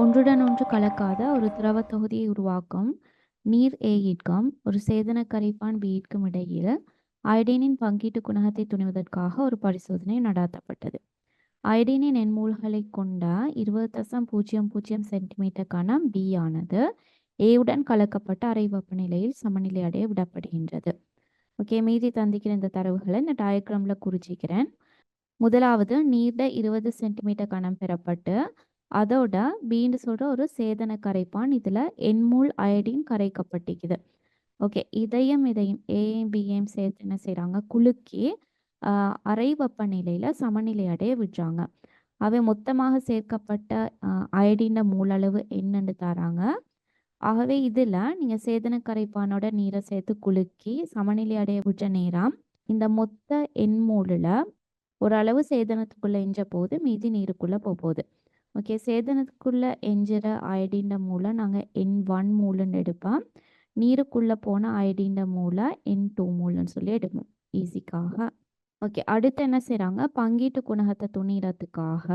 ஒன்றுடன் ஒன்று கலக்காத ஒரு திரவ தொகுதியை உருவாக்கும் நீர் ஏயிற்கும் ஒரு சேதன கரைப்பான் பியிற்கும் இடையில் அயோடினின் பங்கீட்டு குணகத்தை துணிவதற்காக ஒரு பரிசோதனை நடாத்தப்பட்டது. அயோடினின் எண்மூல்களை கொண்ட இருபது தசம் பூஜ்ஜியம் பூஜ்ஜியம் சென்டிமீட்டர் கணம் பி ஆனது ஏவுடன் கலக்கப்பட்ட அறை வெப்பநிலையில் சமநிலை அடைய விடப்படுகின்றது. ஓகே மீதி தந்திக்கிற இந்த தரவுகளை இந்த டயக்ராமில் குறிச்சிக்கிறேன். முதலாவது நீர்ட இருபது சென்டிமீட்டர் கணம் பெறப்பட்டு அதோட பீன்னு சொல்கிற ஒரு சேதன கரைப்பான் இதில் எண்மூல் அயடின் கரைக்கப்பட்டிக்குது ஓகே இதையும் இதையும் ஏயும் பிஎம் சேர்த்து என்ன செய்கிறாங்க குலுக்கி அரை வெப்பநிலையில் சமநிலை அடைய விடுறாங்க. அவை மொத்தமாக சேர்க்கப்பட்ட அயடின மூலளவு என்னன்னு தராங்க. ஆகவே இதில் நீங்கள் சேதன கரைப்பானோட நீரை சேர்த்து குலுக்கி சமநிலை அடைய விட்ட நேரம் இந்த மொத்த எண்மூலில் ஓரளவு சேதனத்துக்குள்ளே எஞ்ச போது மீதி நீருக்குள்ளே போக போகுது ஓகே சேதனத்துக்குள்ளே எஞ்சிற அயடின்ற மூளை நாங்கள் என் ஒன் மூலன்னு எடுப்போம். நீருக்குள்ளே போன அயடின்ற மூளை என் டூ மூலன்னு சொல்லி எடுப்போம். ஈஸிக்காக ஓகே அடுத்து என்ன செய்கிறாங்க பங்கீட்டு குணகத்தை துணிறதுக்காக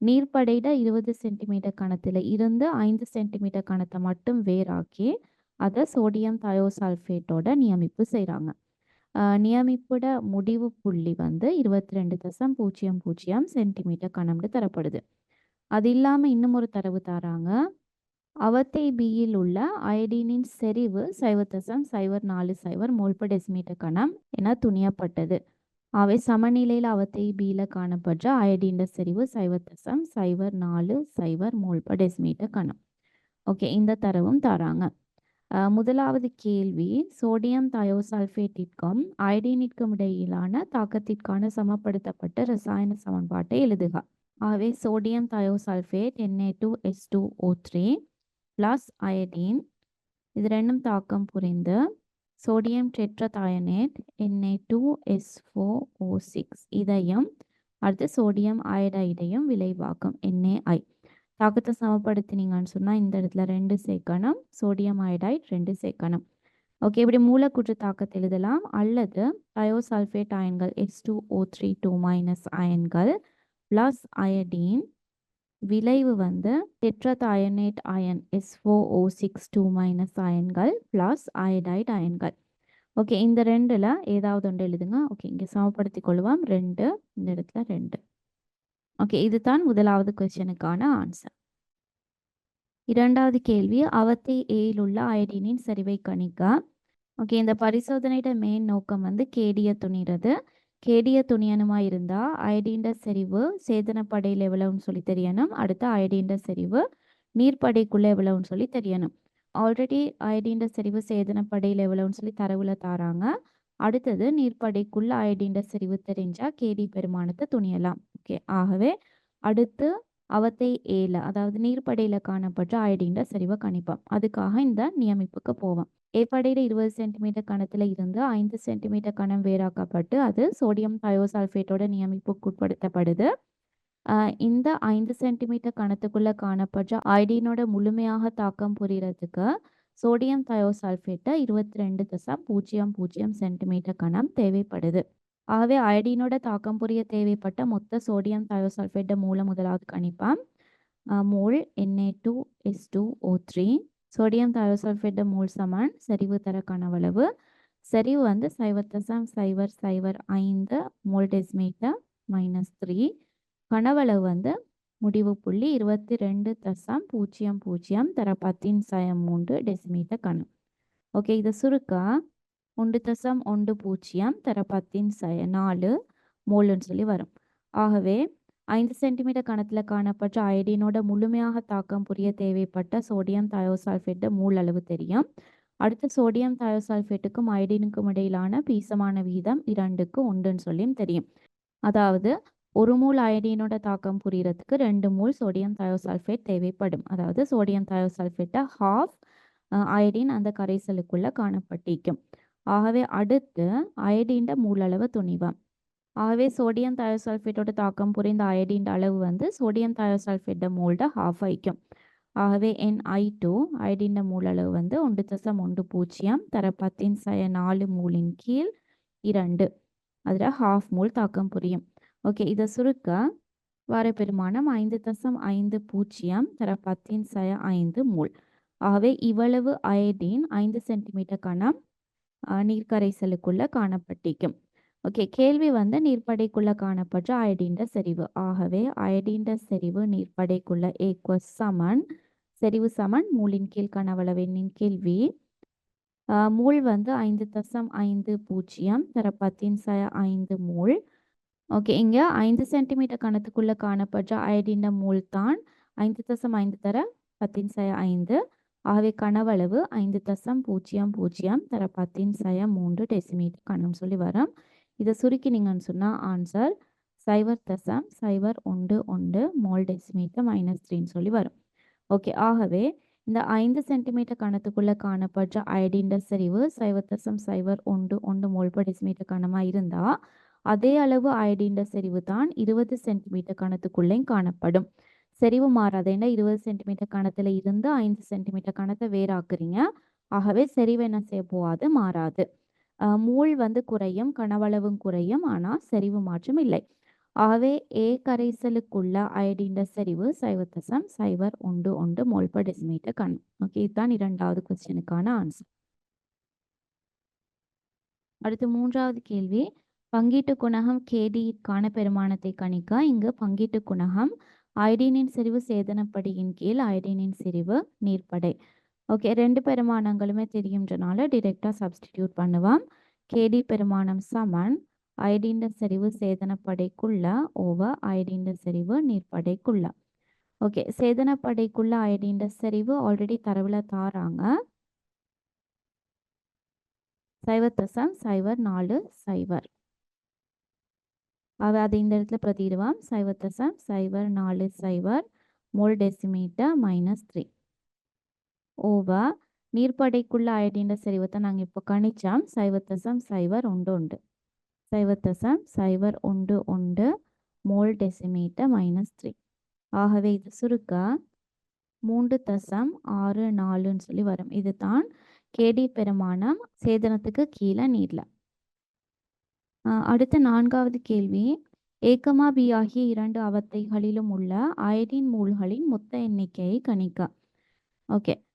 நீர்ப்படையிட இருபது சென்டிமீட்டர் கணத்தில் இருந்து ஐந்து சென்டிமீட்டர் கணத்தை மட்டும் வேறாக்கி அதை சோடியம் தயோசல்ஃபேட்டோட நியமிப்பு செய்கிறாங்க நியமிப்போட முடிவு புள்ளி வந்து இருபத்தி ரெண்டு தசம் பூஜ்ஜியம் பூஜ்ஜியம் சென்டிமீட்டர் கணம்னு தரப்படுது. அது இல்லாமல் இன்னும் ஒரு தரவு தராங்க. அவத்தை பியில் உள்ள அயடினின் செறிவு சைவர் தசம் சைவர் நாலு சைவர் மோல்ப டெசிமீட்டர் கணம் என துணியப்பட்டது. அவை சமநிலையில் அவத்தை பியில் காணப்படுற அயடின செறிவு சைவர் தசம் சைவர் நாலு சைவர் மோல்ப டெசிமீட்டர் கணம். ஓகே இந்த தரவும் தராங்க. முதலாவது கேள்வி சோடியம் தயோசல்ஃபேட்டிற்கும் அயடினிற்கும் இடையிலான தாக்கத்திற்கான சமப்படுத்தப்பட்ட ரசாயன சமன்பாட்டை எழுதுக. ஆகவே sodium thiosulphate NA two S two O three plus iodine இது ரெண்டும் தாக்கம் புரிந்து. Sodium tetrathionate NA two S four O six இதையும் அடுத்து சோடியம் அயடைடையும் விளைவாக்கும் என்ஏஐ தாக்கத்தை சமப்படுத்தினீங்கன்னு சொன்னால் இந்த இடத்துல ரெண்டு சேர்க்கணும். சோடியம் அயடைட் ரெண்டு சேர்க்கணும். ஓகே இப்படி மூலக்கூற்று தாக்கத்தை எழுதலாம். அல்லது thiosulphate அயன்கள் S two O three two minus அயன்கள் plus iodine விளைவு வந்து tetrathionate ion S O O six two minus அயன்கள் plus iodide அயன்கள் ஓகே இந்த ரெண்டில் ஏதாவது ஒன்று எழுதுங்க. ஓகே இங்கே சமப்படுத்தி கொள்வோம். ரெண்டு இந்த இடத்துல ரெண்டு. ஓகே இதுதான் முதலாவது கொஸ்டனுக்கான ஆன்சர் இரண்டாவது கேள்வி அவத்தை ஏயில் உள்ள அயடினின் சரிவை கணிக்க. ஓகே இந்த பரிசோதனையோட மெயின் நோக்கம் வந்து கேடிய துணிறது. கேடிய துணியணுமா இருந்தால் அயடின்ற செறிவு சேதனப்படையில் எவ்வளவுன்னு சொல்லி தெரியணும். அடுத்து அயடின்ற செறிவு நீர்ப்படைக்குள்ளே எவ்வளவுன்னு சொல்லி தெரியணும். ஆல்ரெடி அயடின்ற செறிவு சேதனப்படையில் எவ்வளவுன்னு சொல்லி தரவுல தாராங்க. அடுத்தது நீர்ப்படைக்குள்ள அயடின்ற செறிவு தெரிஞ்சா கேடி பெருமானத்தை துணியலாம். ஓகே ஆகவே அடுத்து அவத்தை ஏல அதாவது நீர்ப்படையில் காணப்பட்ட அயடின்ற செறிவை கணிப்போம். அதுக்காக இந்த நியமிப்புக்கு போவோம். ஏற்படையில் இருபது சென்டிமீட்டர் கணத்தில் இருந்து ஐந்து சென்டிமீட்டர் கணம் வேறாக்கப்பட்டு அது சோடியம் தயோசல்ஃபேட்டோட நியமிப்புக்கு உட்படுத்தப்படுது இந்த ஐந்து சென்டிமீட்டர் கணத்துக்குள்ளே காணப்படுற ஐடினோட முழுமையாக தாக்கம் புரிகிறதுக்கு சோடியம் தயோசல்ஃபேட்டை இருபத்தி ரெண்டு தசம் பூஜ்ஜியம் பூஜ்ஜியம் சென்டிமீட்டர் கணம் தேவைப்படுது. ஆகவே அயடினோட தாக்கம் புரிய தேவைப்பட்ட மொத்த சோடியம் தயோசல்ஃபேட்டை மூல முதலாவது கணிப்பான் mole NA two S two O three sodium thiosulphate mole சமன் செறிவு தர கனவளவு செறிவு வந்து சைவர் தசம் சைவர் சைவர் ஐந்து மோல் டெசிமீட்டர் மைனஸ் த்ரீ. கனவளவு வந்து முடிவு புள்ளி இருபத்தி ரெண்டு தசம் பூஜ்ஜியம் பூஜ்ஜியம் தர பத்தின் சயம் மூன்று டெசிமீட்டர் கணம். ஓகே இதை சுருக்கா? ஒன்று தசம் ஒன்று பூஜ்ஜியம் தர பத்தின் சய நாலு மோல்னு சொல்லி வரும். ஆகவே ஐந்து சென்டிமீட்டர் கணத்தில் காணப்பட்ட அயடினோட முழுமையாக தாக்கம் புரிய தேவைப்பட்ட சோடியம் தயோசால்ஃபேட்டு மூல் அளவு தெரியும். அடுத்து சோடியம் தயோசால்ஃபேட்டுக்கும் அயடினுக்கும் இடையிலான பீசமான வீதம் இரண்டுக்கு ஒன்றுன்னு சொல்லியும் தெரியும். அதாவது ஒரு மூல் அயடினோட தாக்கம் புரியறதுக்கு ரெண்டு மூல் சோடியம் தயோசால்ஃபேட் தேவைப்படும். அதாவது சோடியம் தயோசால்ஃபேட்டை ஹாஃப் அயடின் அந்த கரைசலுக்குள்ள காணப்பட்டிருக்கும். ஆகவே அடுத்து அயடின்ட மூலளவு துணிவம். ஆகவே சோடியம் தயோசல்ஃபேட்டோட தாக்கம் புரிந்த அயடின் அளவு வந்து சோடியம் தயோசல்ஃபேட்டை மூல்ட ஹாஃப் ஆயிக்கும். ஆகவே என் ஐ டூ அயடின் மூலளவு வந்து ஒன்று தசம் ஒன்று பூஜ்ஜியம் தர பத்தின் சய நாலு மூலின் கீழ் இரண்டு. அதில் ஹாஃப் மூல் தாக்கம் புரியும். ஓகே இதை சுருக்க வார பெருமானம் ஐந்து தசம் ஐந்து பூஜ்ஜியம் தர பத்தின் சய ஐந்து மூல் ஆகவே இவ்வளவு அயடின் ஐந்து சென்டிமீட்டர் கணம் அஹ், நீர்க்கரைசலுக்குள்ள ஓகே கேள்வி வந்து நீர்ப்படைக்குள்ள காணப்பட்ட அயடின்ற செறிவு. ஆகவே அயடின்ற செறிவு நீர்ப்படைக்குள்ள ஏக்வஸ் சமன். செறிவு சமன் மூலின் கீழ் கனவளவெண்ணின் கேள்வி மூல் வந்து ஐந்து தசம் ஐந்து பூஜ்ஜியம் தர பத்தின் சய ஐந்து மூல். ஓகே இங்கே ஐந்து சென்டிமீட்டர் கணத்துக்குள்ளே காணப்பட்ட அயடின மூல் தான் ஐந்து தசம் ஐந்து தர பத்தின் சய ஐந்து. ஆகவே கனவளவு ஐந்து தசம் பூஜ்ஜியம் பூஜ்ஜியம் தர பத்தின் சய மூன்று டெசிமீட்டர் கணம் சொல்லி வரோம். இதை சுருக்கினீங்கன்னு சொன்னால் ஆன்சர் சைவர் தசம் சைவர் ஒன்று ஒன்று மோல் டெசிமீட்டர் மைனஸ் த்ரீன்னு சொல்லி வரும். ஓகே ஆகவே இந்த ஐந்து சென்டிமீட்டர் கணத்துக்குள்ளே காணப்படுற அயடின்ற செறிவு சைவர் தசம் சைவர் ஒன்று ஒன்று மோல் per டெசிமீட்டர் கணமாக இருந்தால் அதே அளவு அயடின்ற செறிவு தான் இருபது சென்டிமீட்டர் கணத்துக்குள்ளேயும் காணப்படும். செறிவு மாறாது. ஏன்னா இருபது சென்டிமீட்டர் கணத்தில் இருந்து ஐந்து சென்டிமீட்டர் கணத்தை வேறாக்குறீங்க. ஆகவே செறிவு என்ன செய்ய போகாது மாறாது. அஹ் வந்து குறையும் கனவளவும் குறையும் ஆனால் செறிவு மாற்றம் இல்லை. ஆகவே ஏ கரைசலுக்குள்ள அயடின்ற செறிவு சைவர் தசம் சைவர் ஒன்று ஒன்று மோல் per டெசிமீட்டர் ஓகே இதுதான் இரண்டாவது கொஸ்டினுக்கான ஆன்சர் அடுத்து மூன்றாவது கேள்வி. பங்கீட்டு குணகம் கேடிக்கான பெருமானத்தை கணிக்க இங்கு பங்கீட்டு குணகம் அயடினின் செறிவு சேதனப்படியின் கீழ் அயடினின் செறிவு நீர்ப்படை. ஓகே ரெண்டு பெருமானங்களுமே தெரியுன்றனால டிரெக்டாக சப்ஸ்டிடியூட் பண்ணுவோம். கேடி பெருமானம் சமன் அயடின்ற செறிவு சேதனப்படைக்குள்ள ஓவர் அயடின்ற செறிவு நீர்ப்படைக்குள்ள. ஓகே சேதனப்படைக்குள்ள அயடின்ற செறிவு ஆல்ரெடி தரவில் தாராங்க. சைவர் தசம் சைவர் நாலு சைவர். அவ அதை இந்த இடத்துல பிரதிடுவான் சைவர் தசம் சைவர் நாலு சைவர். Mole decimetre minus three over நீர்ப்படைக்குள்ள அயடின்ற செறிவத்தை நாங்கள் இப்போ கணிச்சோம். சைவர் சைவர் ஒன்று உண்டு சைவர் சைவர் ஒன்று உண்டு மோல் டெசிமீட்டர் மைனஸ் த்ரீ. ஆகவே இது சுருக்க? மூன்று தசம் ஆறு நாலுன்னு சொல்லி வரும். இதுதான் கேடி பெருமானம் சேதனத்துக்கு கீழே நீர்ல. அடுத்த நான்காவது கேள்வி. ஏக்கமா பி ஆகிய இரண்டு அவத்தைகளிலும் உள்ள அயடின் மூல்களின் மொத்த எண்ணிக்கையை கணிக்க. ஓகே.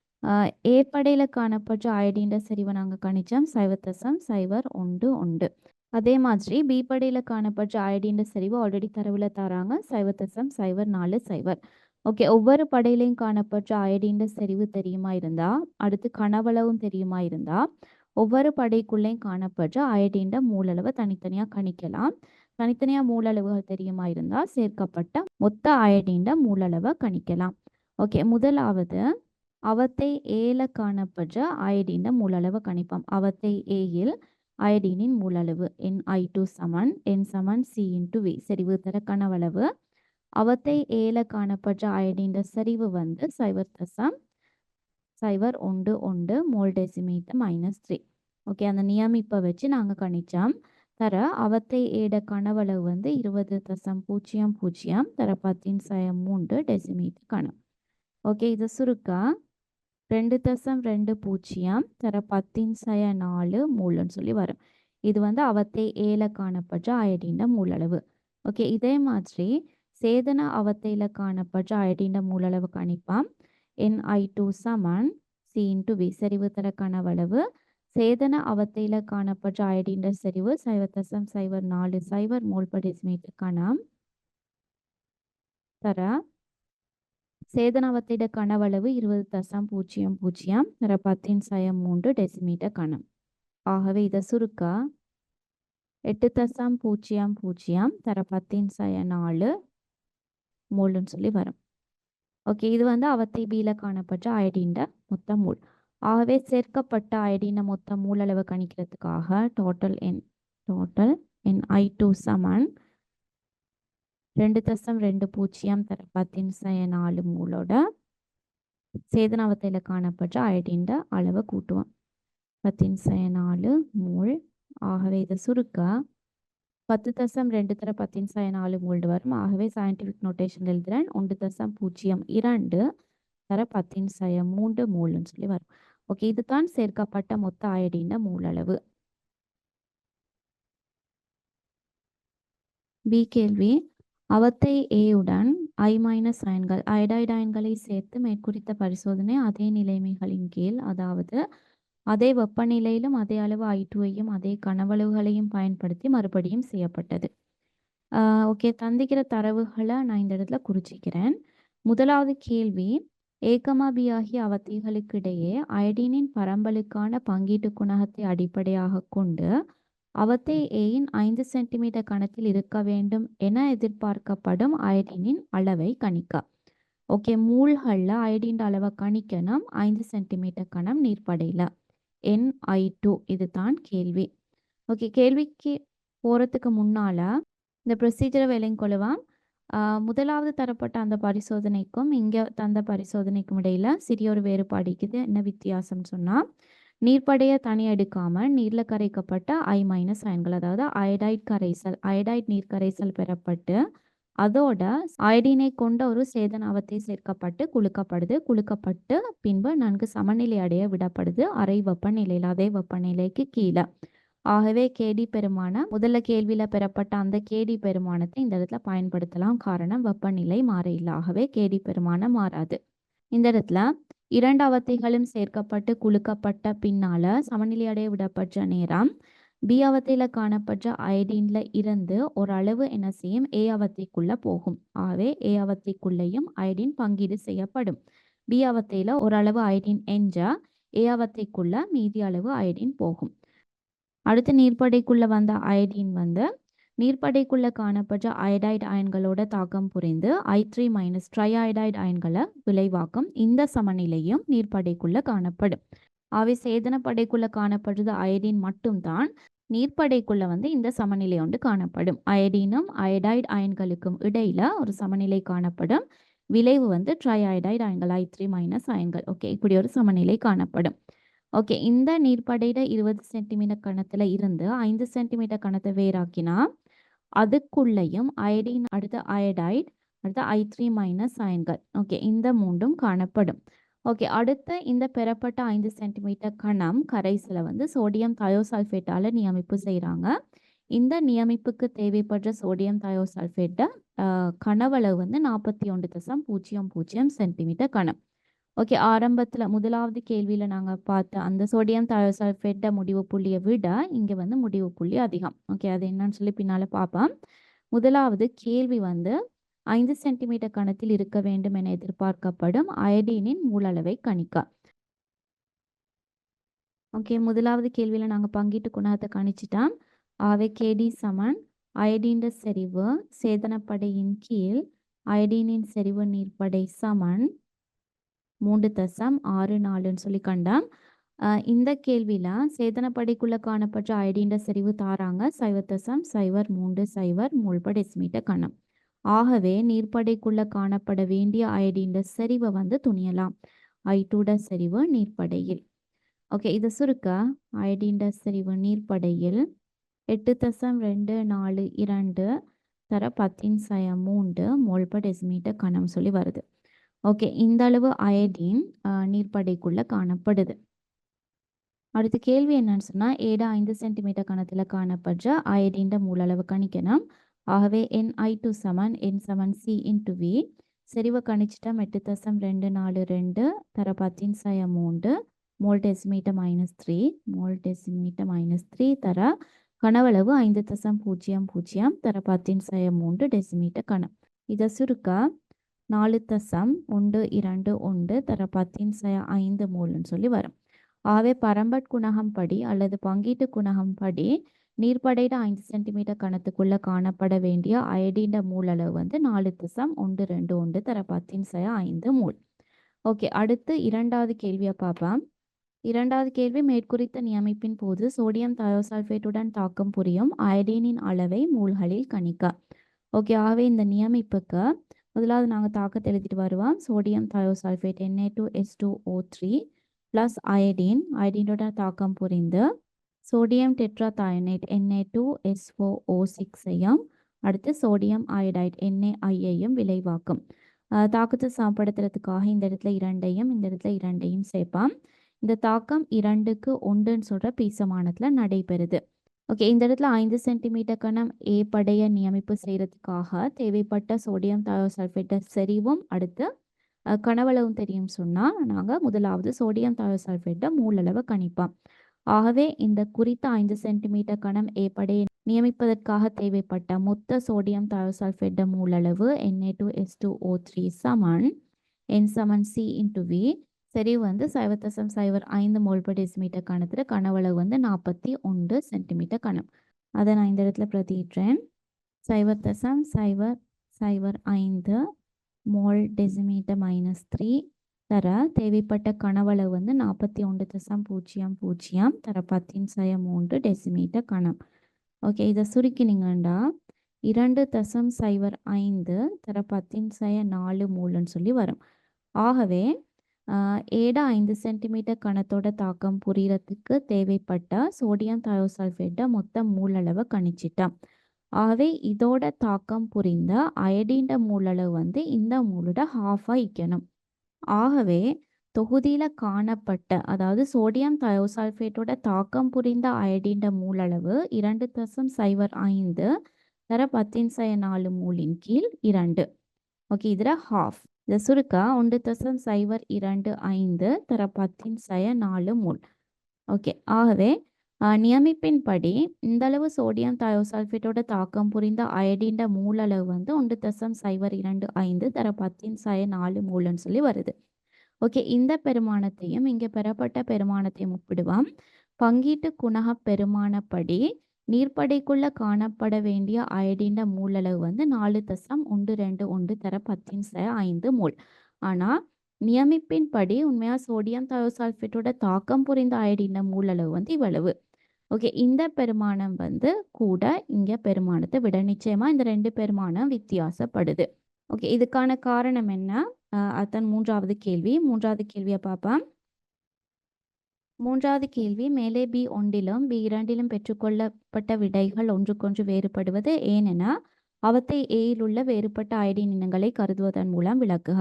ஏ படையில காணப்பட்ட அயடின்ற செறிவை நாங்கள் கணித்தோம் சைவர் சைவர் உண்டு உண்டு அதே மாதிரி பி படையில் காணப்பட்ட அயடின்ற செறிவு ஆல்ரெடி தரவில் தராங்க. சைவர் தசம் சைவர் நாலு சைவர். ஓகே ஒவ்வொரு படையிலையும் காணப்பட்ட அயடின்ற செறிவு தெரியுமா இருந்தா அடுத்து கனவளவும் தெரியுமா இருந்தா ஒவ்வொரு படைக்குள்ளேயும் காணப்பட்ட அயடின்ற மூலளவை தனித்தனியாக கணிக்கலாம். தனித்தனியாக மூலளவுகள் தெரியுமா இருந்தால் சேர்க்கப்பட்ட மொத்த அயடின்ற மூலளவை கணிக்கலாம். ஓகே முதலாவது அவத்தை ஏல காணப்பட்ட அயடின்ற மூலளவை கணிப்போம். அவத்தை ஏயில் அயடினின் மூலளவு என் ஐ டூ சமன் என் சமன் சி இன்டு வி செறிவு தர கனவளவு அவத்தை ஏல காணப்பட்ட அயடின் செறிவு வந்து சைவர் தசம் சைவர் ஒன்று ஒன்று mole decimetre minus three. Okay அந்த நியமிப்பை வச்சு நாங்கள் கணிச்சோம். தர அவத்தை ஏட கனவளவு வந்து இருபது தசம் பூஜ்ஜியம் பூஜ்ஜியம் தர பத்தின் சய மூன்று டெசிமீட்டர் கணம். ஓகே இது சுருக்கா? ரெண்டு தசம் ரெண்டு பூஜ்ஜியம் தர பத்தின் சய நாலு மூலன்னு சொல்லி வரும். இது வந்து அவத்தை ஏல காணப்பட்ட அயடின்ற மூலளவு. ஓகே இதே மாதிரி சேதன அவத்தையில காணப்பட்ட அயடின்ற மூலளவு கணிப்பாம் என் ஐ டூ சமன் சி இன்டு வி செறிவு தர கனவளவு. சேதன அவத்தையில காணப்பட்ட அயடின்ற செறிவு சைவர் தசம் சைவர் நாலு சைவர் மோல் கணம். தர சேதனவத்திட கனவளவு இருபது தசம் பூஜ்ஜியம் பூஜ்ஜியம் தர பத்தின் சயம் மூன்று டெசிமீட்டர் கணம். ஆகவே இதை சுருக்க? எட்டு தசம் பூஜ்ஜியம் பூஜ்ஜியம் தர பத்தின் சய நாலு மூல்னு சொல்லி வரும். ஓகே இது வந்து அவத்தை பீல காணப்பட்ட அயடின்ற மொத்த மூல். ஆகவே சேர்க்கப்பட்ட அயடின மொத்த மூலளவு கணிக்கிறதுக்காக total N total N I two சமன் ரெண்டு தசம் ரெண்டு பூஜ்ஜியம் தர பத்தின் சய நாலு மூலோட சேதனாவத்தையில் காணப்பட்ட அயடின்ற அளவை கூட்டுவோம். பத்தின் சய நாலு மூல். ஆகவே இதை சுருக்க பத்து தசம் ரெண்டு தர பத்தின் சய நாலு மூல்டு வரும். ஆகவே சயின்டிஃபிக் நோட்டேஷன் எழுதுறேன். ஒன்று தசம் பூஜ்ஜியம் இரண்டு தர பத்தின் சய மூன்று மூலுன்னு சொல்லி வரும். ஓகே இதுதான் சேர்க்கப்பட்ட மொத்த அயடின மூலளவு. பி கேள்வி. அவத்தை ஏயுடன் ஐ மைனஸ் அயன்கள் அயடைடு அயன்களை சேர்த்து மேற்குறித்த பரிசோதனை அதே நிலைமைகளின் கீழ் அதாவது அதே வெப்பநிலையிலும் அதே அளவு ஐ டூவையும் அதே கனவளவுகளையும் பயன்படுத்தி மறுபடியும் செய்யப்பட்டது. ஓகே தந்திக்கிற தரவுகளை நான் இந்த இடத்துல குறிச்சிக்கிறேன். முதலாவது கேள்வி ஏகமா பி ஆகிய அவத்தைகளுக்கிடையே அயடினின் பரம்பலுக்கான பங்கீட்டு குணகத்தை அடிப்படையாக கொண்டு அவத்தை ஏயின் ஐந்து சென்டிமீட்டர் கணத்தில் இருக்க வேண்டும் என எதிர்பார்க்கப்படும் அயடினின் அளவை கணிக்க. ஓகே மூழ்களில் அயடின் அளவை கணிக்கணும். ஐந்து சென்டிமீட்டர் கணம் நீர்ப்படையில். என் ஐ டூ இதுதான் கேள்வி. ஓகே கேள்விக்கு போகிறதுக்கு முன்னால் இந்த ப்ரொசீஜரை வேலையும் கொள்ளுவான் முதலாவது தரப்பட்ட அந்த பரிசோதனைக்கும் இங்கே தந்த பரிசோதனைக்கும் இடையில் சிறிய ஒரு வேறுபாடு இருக்குது. என்ன வித்தியாசம் சொன்னால் நீர்ப்படைய தனி எடுக்காமல் நீரில் கரைக்கப்பட்ட ஐ மைனஸ் அயன்கள் அதாவது அயடைட் கரைசல் அயடைட் நீர் கரைசல் பெறப்பட்டு அதோட அயடினை கொண்ட ஒரு சேதனாவத்தை சேர்க்கப்பட்டு குலுக்கப்படுது. குலுக்கப்பட்டு பின்பு நன்கு சமநிலை அடைய விடப்படுது அரை வெப்பநிலையில் அதே வெப்பநிலைக்கு கீழே. ஆகவே கேடி பெருமானம் முதல்ல கேள்வியில் பெறப்பட்ட அந்த கேடி பெருமானத்தை இந்த இடத்துல பயன்படுத்தலாம். காரணம் வெப்பநிலை மாற ஆகவே கேடி பெருமானம் மாறாது. இந்த இடத்துல இரண்டு அவத்தைகளும் சேர்க்கப்பட்டு குலுக்கப்பட்ட பின்னால சமநிலை அடைய விடப்பட்ட நேரம். பி அவத்தையில காணப்பட்ட அயடின்ல இருந்து ஒரு அளவு என்ன செய்யும்? ஏ அவத்தைக்குள்ள போகும். ஆகவே ஏ அவத்தைக்குள்ளேயும் அயடின் பங்கீடு செய்யப்படும். பி அவத்தையில ஒரு அளவு அயடின் எஞ்சா ஏ அவத்தைக்குள்ள மீதி அளவு அயடின் போகும். அடுத்து நீர்ப்படைக்குள்ள வந்த அயடின் வந்து நீர்ப்படைக்குள்ள காணப்பட்ட அயடைடு அயன்களோட தாக்கம் புரிந்து ஐ த்ரீ மைனஸ் ட்ரைஅயடைடு அயன்களை விளைவாக்கும் இந்த சமநிலையும் நீர்ப்படைக்குள்ள காணப்படும். அவை சேதனப்படைக்குள்ளே காணப்படுறது அயடின் மட்டும்தான் நீர்ப்படைக்குள்ள வந்து இந்த சமநிலை ஒன்று காணப்படும். அயடினும் அயடைடு அயன்களுக்கும் இடையில ஒரு சமநிலை காணப்படும். விளைவு வந்து ட்ரை அயடைட் அயன்கள் ஐ த்ரீ மைனஸ் அயன்கள். ஓகே இப்படி ஒரு சமநிலை காணப்படும். ஓகே. இந்த நீர்ப்படையில இருபது சென்டிமீட்டர் கணத்துல இருந்து ஐந்து சென்டிமீட்டர் கணத்தை வேறாக்கினா அதுக்குள்ளேயும் அயடின் அடுத்த அயடைட் அடுத்த ஐ த்ரீ மைனஸ் அயன்கள். ஓகே இந்த மூன்றும் காணப்படும். ஓகே அடுத்த இந்த பெறப்பட்ட ஐந்து சென்டிமீட்டர் கணம் கரைசலை வந்து சோடியம் தயோசல்ஃபேட்டால நியமிப்பு செய்கிறாங்க இந்த நியமிப்புக்கு தேவைப்படுற சோடியம் தயோசல்ஃபேட்டை கனவளவு வந்து நாற்பத்தி ஒன்று தசம் பூஜ்ஜியம் பூஜ்ஜியம் சென்டிமீட்டர் கணம். ஓகே ஆரம்பத்தில் முதலாவது கேள்வியில் நாங்கள் பார்த்த அந்த சோடியம் தயோசல்ஃபேட்டை முடிவு புள்ளியை விட இங்கே வந்து முடிவு புள்ளி அதிகம். ஓகே அது என்னன்னு சொல்லி பின்னால் பார்ப்போம். முதலாவது கேள்வி வந்து ஐந்து சென்டிமீட்டர் கணத்தில் இருக்க வேண்டும் என எதிர்பார்க்கப்படும் அயடீனின் மூலளவை கணிக்க. ஓகே முதலாவது கேள்வியில் நாங்கள் பங்கீட்டு குணத்தை கணிச்சிட்டோம். ஆவே கேடி சமன் அயடீன் செறிவு சேதனப்படையின் கீழ் அயடீனின் செறிவு நீர்ப்படை சமன் மூன்று தசம் ஆறு நாலுன்னு சொல்லி கண்டாம் இந்த கேள்வியில் சேதனப்படைக்குள்ளே காணப்பட்ட ஐடின்ற செறிவு தாராங்க. சைவ தசம் சைவர் மூன்று சைவர் மூழ்படெசிமீட்டர் கணம் ஆகவே நீர்ப்படைக்குள்ள காணப்பட வேண்டிய ஐடின்ற செறிவை வந்து துணியலாம். ஐடூட செறிவு நீர்ப்படையில். ஓகே இதை சுருக்க. ஐடின்ற செறிவு நீர்ப்படையில் எட்டு தசம் ரெண்டு நாலு இரண்டு தர பத்தின் சய மூன்று மோல்ப டெசிமீட்டர் கணம் சொல்லி வருது. ஓகே இந்த அளவு அயடின் நீர்ப்படைக்குள்ள காணப்படுது. அடுத்த கேள்வி என்னன்னு சொன்னால் ஏடா ஐந்து சென்டிமீட்டர் கணத்தில் காணப்படுற அயடின்ற மூலளவு கணிக்கணும். ஆகவே N I two seven N seven C into V. செறிவை கணிச்சிட்டா எட்டு தசம் ரெண்டு நாலு ரெண்டு தர பத்தின் சய மூன்று mole decimetre minus three mole decimetre minus three தர கனவளவு ஐந்து தசம் பூஜ்ஜியம் பூஜ்ஜியம் தர பத்தின் சய மூன்று டெசிமீட்டர் கணம். இதை சுருக்க நாலு தசம் ஒன்று இரண்டு ஒன்று தர பத்தின் சய ஐந்து மூலன்னு சொல்லி வரும். ஆகவே பரம்பட் குணகம் படி அல்லது பங்கீட்டு குணகம் படி நீர்படையிட ஐந்து சென்டிமீட்டர் கணத்துக்குள்ள காணப்பட வேண்டிய அயடின்ற மூலளவு வந்து நாலு தசம் ஒன்று ரெண்டு ஒன்று தர பத்தின் சய ஐந்து மூல். ஓகே அடுத்து இரண்டாவது கேள்வியை பார்ப்போம். இரண்டாவது கேள்வி மேற்குறித்த நியமிப்பின் போது சோடியம் தயோசல்ஃபேட்டுடன் தாக்கம் புரியும் அயடீனின் அளவை மூல்களில் கணிக்க. ஓகே ஆகவே இந்த நியமிப்புக்கு முதலாவது நாங்கள் தாக்கத்தை எழுதிட்டு வருவோம் sodium thiosulphate NA two S two O three plus iodine அயடினோட தாக்கம் புரிந்து. Sodium tetrathionate NA two S O O சிக்ஸையும் அடுத்து சோடியம் அயடைட் ஐயையும் விளைவாக்கும். தாக்கத்தை சாப்படுத்துறதுக்காக இந்த இடத்துல இரண்டையும் இந்த இடத்துல இரண்டையும் சேர்ப்பான் இந்த தாக்கம் இரண்டுக்கு ஒன்றுன்னு சொல்கிற பீசமானத்தில் நடைபெறுது. ஓகே இந்த இடத்துல ஐந்து சென்டிமீட்டர் கணம் ஏ படைய நியமிப்பு செய்யறதுக்காக தேவைப்பட்ட சோடியம் தயோசல்ஃபேட்டை செறிவும் அடுத்து கனவளவும் தெரியும் சொன்னால் நாங்கள் முதலாவது சோடியம் தயோசல்ஃபேட்டை மூலளவு கணிப்போம். ஆகவே இந்த குறித்த ஐந்து சென்டிமீட்டர் கணம் ஏ படையை நியமிப்பதற்காக தேவைப்பட்ட மொத்த சோடியம் தயோசல்ஃபேட்டை மூலளவு NA two S two O three சமன் என் சமன் சி இன்டு வி சரி வந்து சைவர் தசம் சைவர் ஐந்து மோல் per டெசிமீட்டர் கணத்தில் கனவளவு வந்து நாற்பத்தி ஒன்று சென்டிமீட்டர் கணம். அதை நான் இந்த இடத்துல பிரதியிடுறேன். சைவர் தசம் சைவர் சைவர் ஐந்து மோல் டெசிமீட்டர் மைனஸ் த்ரீ தர தேவைப்பட்ட கனவளவு வந்து நாற்பத்தி ஒன்று தசம் பூஜ்ஜியம் பூஜ்ஜியம் தர பத்தின் சய மூன்று டெசிமீட்டர் கணம். ஓகே இதை சுருக்கினீங்கண்டா. இரண்டு தசம் சைவர் ஐந்து தர பத்தின் சய நாலு மூலன்னு சொல்லி வரும். ஆகவே ஆஹ், ஏட ஐந்து சென்டிமீட்டர் கணத்தோட தாக்கம் புரியறதுக்கு தேவைப்பட்ட சோடியம் தயோசல்ஃபேட்டை மொத்த மூலளவை கணிச்சிட்டோம் ஆகவே இதோட தாக்கம் புரிந்த அயடின்ற மூலளவு வந்து இந்த மூலோட ஹாஃபாக இக்கணும். ஆகவே தொகுதியில் காணப்பட்ட அதாவது சோடியம் தயோசல்ஃபேட்டோட தாக்கம் புரிந்த அயடின்ற மூலளவு இரண்டு தசம் சைவர் ஐந்து தர பத்தின் சய நாலு மூலின் கீழ் இரண்டு. ஓகே இதில் ஹாஃப் இந்த சுருக்கா ஒன்று தசம் சைவர் இரண்டு ஐந்து தர பத்தின் சய நாலு மூல். ஓகே ஆகவே நியமிப்பின்படி இந்த அளவு சோடியம் தயோசல்ஃபேட்டோட தாக்கம் புரிந்த அயடின்ற மூலளவு வந்து ஒன்று தசம் சைவர் இரண்டு ஐந்து தர பத்தின் சய நாலு மூலன்னு சொல்லி வருது. ஓகே இந்த பெருமானத்தையும் இங்கே பெறப்பட்ட பெருமானத்தையும் ஒப்பிடுவோம். பங்கீட்டு குணக பெருமானப்படி நீர்ப்படைக்குள்ள காணப்பட வேண்டிய அயடின்ற மூலளவு வந்து நாலு தசம் ஒன்று ரெண்டு ஒன்று தர பத்தின் ச ஐந்து மூல். ஆனால் நியமிப்பின்படி உண்மையாக சோடியம் தயோசல்ஃபேட்டோட தாக்கம் புரிந்த அயடின்ற மூலளவு வந்து இவ்வளவு. ஓகே இந்த பெருமானம் வந்து கூட இங்கே பெருமானத்தை விட நிச்சயமாக இந்த ரெண்டு பெருமானம் வித்தியாசப்படுது. ஓகே இதுக்கான காரணம் என்ன? அஹ் மூன்றாவது கேள்வி. மூன்றாவது கேள்வியை பார்ப்பேன் மூன்றாவது கேள்வி மேலே பி ஒன்றிலும் பி இரண்டிலும் பெற்றுக்கொள்ளப்பட்ட விடைகள் ஒன்றுக்கொன்று வேறுபடுவது ஏனென அவத்தை ஏயில் உள்ள வேறுபட்ட அயடின் இனங்களை கருதுவதன் மூலம் விளக்குக.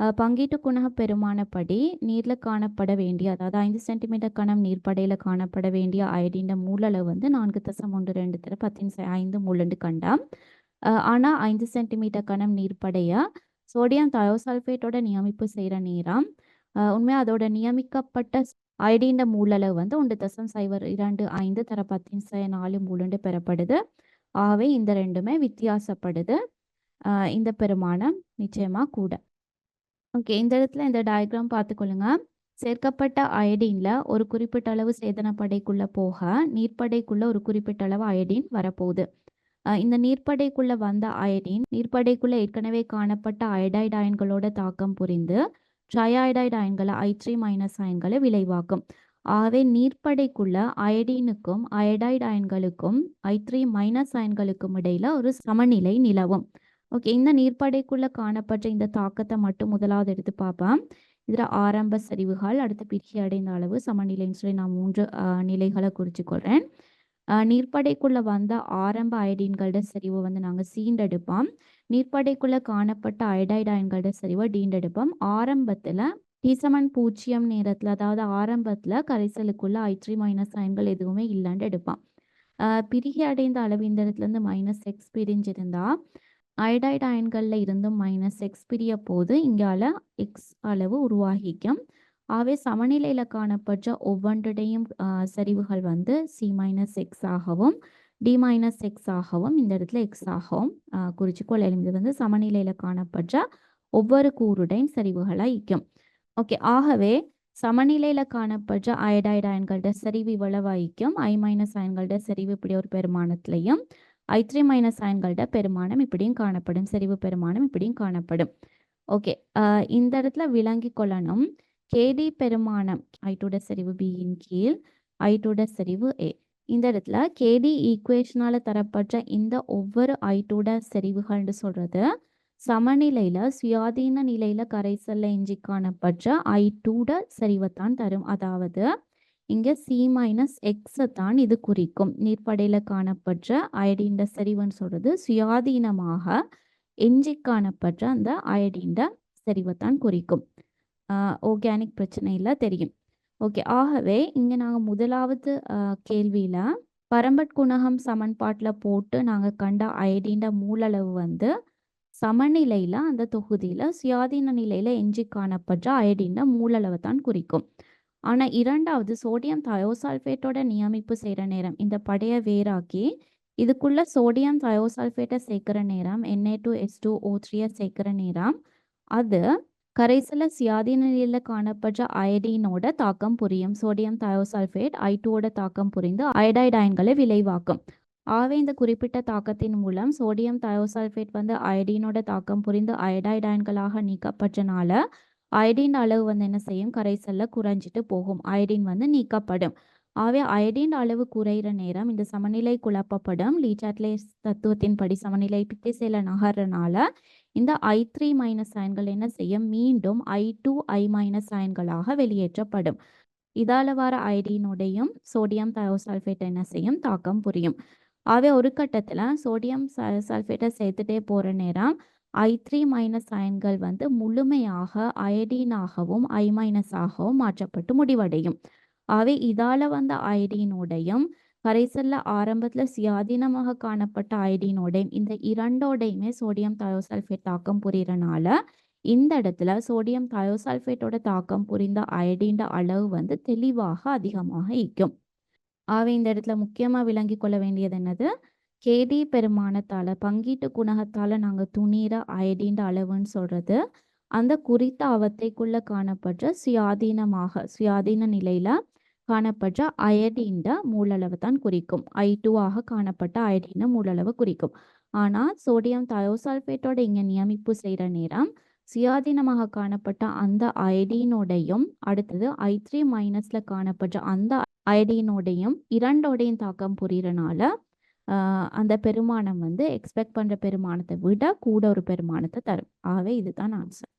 பங்கீட்டு குணக பெருமானப்படி நீர்ல காணப்பட வேண்டிய அதாவது ஐந்து சென்டிமீட்டர் கணம் நீர்ப்படையில காணப்பட வேண்டிய அயடின் மூலளவு வந்து நான்கு தசம் ஒன்று ரெண்டு தர பத்தின் ஐந்து மூலண்டு கண்டாம். ஆனால் ஆனா ஐந்து சென்டிமீட்டர் கணம் நீர்ப்படைய சோடியம் தயோசல்ஃபேட்டோட நியமிப்பு செய்கிற நீராம். உண்மை அதோட நியமிக்கப்பட்ட அயடின்ற மூலளவு வந்து ஒன்று தசம் சைவர் இரண்டு ஐந்து தர பத்தின் சய நாலு மூலுண்டு பெறப்படுது. ஆகவே இந்த ரெண்டுமே வித்தியாசப்படுது. இந்த பெருமானம் நிச்சயமா கூட. ஓகே இந்த இடத்துல இந்த டயக்ராம் பார்த்துக்கொள்ளுங்க. சேர்க்கப்பட்ட அயடின்ல ஒரு குறிப்பிட்ட அளவு சேதனப்படைக்குள்ள போக நீர்ப்படைக்குள்ள ஒரு குறிப்பிட்ட அளவு அயடின் வரப்போகுது. இந்த நீர்ப்படைக்குள்ள வந்த அயடின் நீர்ப்படைக்குள்ள ஏற்கனவே காணப்பட்ட அயடைடு அயன்களோட தாக்கம் புரிந்து ட்ரையாய்டைடு அயன்களை ஐ த்ரீ மைனஸ் அயன்களை விளைவாக்கும். ஆகவே நீர்ப்படைக்குள்ள அயடீனுக்கும் அயடைடு அயன்களுக்கும் ஐ த்ரீ மைனஸ் அயன்களுக்கும் இடையில ஒரு சமநிலை நிலவும். ஓகே இந்த நீர்ப்படைக்குள்ள காணப்பட்ட இந்த தாக்கத்தை மட்டும் முதலாவது எடுத்து பார்ப்போம். இதில் ஆரம்ப சரிவுகள் அடுத்து பிரிகி அடைந்த அளவு சமநிலைன்னு சொல்லி நான் மூன்று நிலைகளை குறிச்சுக்கொள்கிறேன் அஹ், நீர்ப்படைக்குள்ள வந்த ஆரம்ப அயடின்களோட சரிவு வந்து நாங்கள் சீண்டெடுப்போம். நீர்ப்படைக்குள்ள காணப்பட்ட அயடைடு அயன்களோட சரிவை டீண்டெடுப்போம். ஆரம்பத்தில் டீசமன் பூஜ்ஜியம் நேரத்தில் அதாவது ஆரம்பத்தில் கரைசலுக்குள்ள ஐட்ரி மைனஸ் அயன்கள் எதுவுமே இல்லைன்னு எடுப்பான் பிரிகி அடைந்த அளவு இந்த இடத்துலேருந்து மைனஸ் எக்ஸ் பிரிஞ்சிருந்தா அயடைடு அயன்களில் இருந்தும் மைனஸ் எக்ஸ் பிரிய போது இங்கால எக்ஸ் அளவு உருவாகிக்கும். ஆகவே சமநிலையில் காணப்பட்ட ஒவ்வொன்றுடையும் சரிவுகள் வந்து சி மைனஸ் எக்ஸ் ஆகவும் டி மைனஸ் எக்ஸ் ஆகவும் இந்த இடத்துல எக்ஸ் ஆகவும் அஹ், குறிச்சுக்கொள்ள இது வந்து சமநிலையில் காணப்பட்ட ஒவ்வொரு கூறுடையும் சரிவுகளாக இருக்கும் ஓகே ஆகவே சமநிலையில் காணப்பட்ட அயடைடு அயன்களோட சரிவு இவ்வளவு ஐ மைனஸ் அயன்களோட சரிவு இப்படி ஒரு பெருமானத்திலையும் ஐ த்ரீ மைனஸ் அயன்களோட பெருமானம் இப்படியும் காணப்படும். சரிவு பெருமானம் இப்படியும் காணப்படும். ஓகே இந்த இடத்துல விளங்கி கொள்ளணும். கேடி பெருமானம் ஐட்டோட செறிவு பியின் கீழ் ஐட்டோட செறிவு ஏ இந்த இடத்துல கேடி ஈக்குவேஷனால தரப்பட்ட இந்த ஒவ்வொரு ஐட்டோட செறிவுகள்னு சொல்றது சமநிலையில சுயாதீன நிலையில கரைசல்ல எஞ்சி காணப்பட்ட ஐ டூட செறிவைத்தான் தரும். அதாவது இங்க சி மைனஸ் எக்ஸை தான் இது குறிக்கும். நீர்ப்படையில காணப்பட்ட அயடின்ற செறிவுன்னு சொல்றது சுயாதீனமாக எஞ்சி காணப்பட்ட அந்த அயடின்ற செறிவைத்தான் குறிக்கும். ஆர்கானிக் பிரச்சனையில் தெரியும் ஓகே ஆகவே இங்கே நாங்கள் முதலாவது கேள்வியில் பரம்பட் குணகம் சமன்பாட்டில் போட்டு நாங்கள் கண்ட அயடின்ற மூலளவு வந்து சமநிலையில் அந்த தொகுதியில் சுயாதீன நிலையில் எஞ்சி காணப்படுற அயடின்ற மூலளவை தான் குறிக்கும். ஆனால் இரண்டாவது சோடியம் தயோசல்ஃபேட்டோட நியமிப்பு செய்கிற நேரம் இந்த படையை வேறாக்கி இதுக்குள்ள சோடியம் தயோசல்ஃபேட்டை சேர்க்கிற நேரம் Na2S2O3 சேர்க்கிற நேரம் அது கரைசல சுயாதீன நிலையில காணப்படுற அயடினோட தாக்கம் புரியும். சோடியம் தயோசல்ஃபேட் I2 தாக்கம் புரிந்து அயடைடு அயன்களை விளைவாக்கும். ஆகவே இந்த குறிப்பிட்ட தாக்கத்தின் மூலம் சோடியம் தயோசல்ஃபேட் வந்து அயடினோட தாக்கம் புரிந்து அயடைடு அயன்களாக நீக்கப்பட்டனால அயடின் அளவு வந்து என்ன செய்யும் கரைசல்ல குறைஞ்சிட்டு போகும். அயடின் வந்து நீக்கப்படும். ஆகவே அயடின் அளவு குறையிற நேரம் இந்த சமநிலை குழப்பப்படும். லீச்சாட்லேஸ் தத்துவத்தின்படி சமநிலை திசையில நகர்றனால இந்த I3 மைனஸ் அயன்கள் என்ன செய்யும் மீண்டும் I2 I மைனஸ் அயன்களாக வெளியேற்றப்படும். இதால வர அயடினுடையும் சோடியம் தயோசல்ஃபேட் என்ன செய்யும் தாக்கம் புரியும். ஆகவே ஒரு கட்டத்தில் சோடியம் ச சல்ஃபேட்டை சேர்த்துட்டே போகிற நேரம் ஐ த்ரீ மைனஸ் அயன்கள் வந்து முழுமையாக அயடினாகவும் ஐ மைனஸாகவும் மாற்றப்பட்டு முடிவடையும். ஆகவே இதால வந்த அயடீனுடையும் கரைசல்ல ஆரம்பத்துல சுயாதீனமாக காணப்பட்ட அயடினோடையும் இந்த இரண்டோடையுமே சோடியம் தயோசல்ஃபேட் தாக்கம் புரியறனால இந்த இடத்துல சோடியம் தயோசல்ஃபேட்டோட தாக்கம் புரிந்த அயடின்ற அளவு வந்து தெளிவாக அதிகமாக இருக்கும். ஆகவே இந்த இடத்துல முக்கியமா விளங்கிக் கொள்ள வேண்டியது என்னது கேடி பெருமானத்தால பங்கீட்டு குணகத்தால நாங்க துணியிற அயடின்ற அளவுன்னு சொல்றது அந்த குறித்த அவத்தைக்குள்ள காணப்பட்ட சுயாதீனமாக சுயாதீன நிலையில காணப்படுற அயடின்ற மூலளவு தான் குறிக்கும். ஐ ஆக காணப்பட்ட அயடின மூலளவு குறிக்கும். ஆனால் சோடியம் தயோசல்ஃபேட்டோட இங்க நியமிப்பு செய்கிற நேரம் சுயாதீனமாக காணப்பட்ட அந்த அயடினோடையும் அடுத்தது ஐ த்ரீ மைனஸ்ல காணப்படுற அந்த அயடினோடையும் இரண்டோடையும் தாக்கம் புரியறனால அந்த பெருமானம் வந்து எக்ஸ்பெக்ட் பண்ற பெருமானத்தை விட கூட ஒரு பெருமானத்தை தரும். ஆகவே இதுதான் ஆன்சர்.